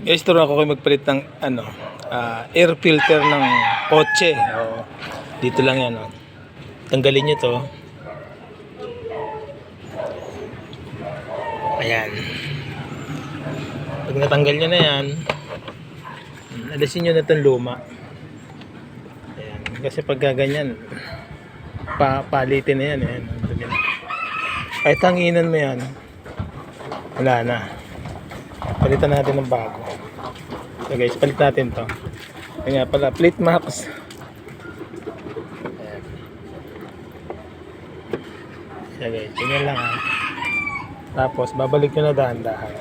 Guys, turo ako kayo magpalit ng ano, ah, air filter ng kotse. O, dito lang yan. Oh. Tanggalin nyo to. Ayan. Pag natanggal nyo na yan, alisin nyo na itong luma. Ayan. Kasi pag gaganyan, pa palitin na yan. Ayan. Kahit hanginan mo yan, wala na. Palitan natin ng bago. So guys, palit natin to. Kaya nga pala, plate max. So guys, ganyan lang ha. Tapos, babalik nyo na dahan-dahan.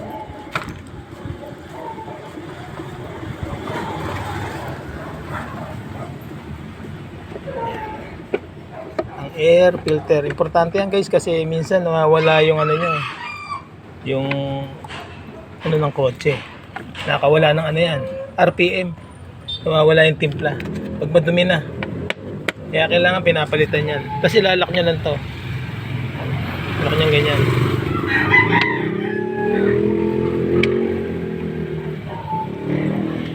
Ang air filter. Importante yan guys kasi minsan nawawala yung ano nyo. Yung ano ng kotse. Nakawala ng ano yan. RPM. Nawawala yung timpla. Pag madumi na. Kaya kailangan pinapalitan yan. Kasi lalak nyo lang to. Lalak nyo ganyan.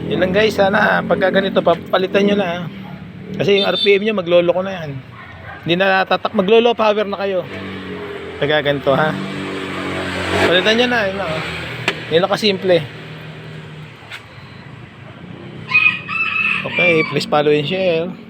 Yun lang guys, sana pagka ganito papalitan nyo na. Kasi yung RPM nyo maglolo ko na yan. Hindi na tatak maglolo power na kayo. Pagka ganito ha. Palitan nyo na, yun lang. ah. Lang kasimple. Okay, please follow and share.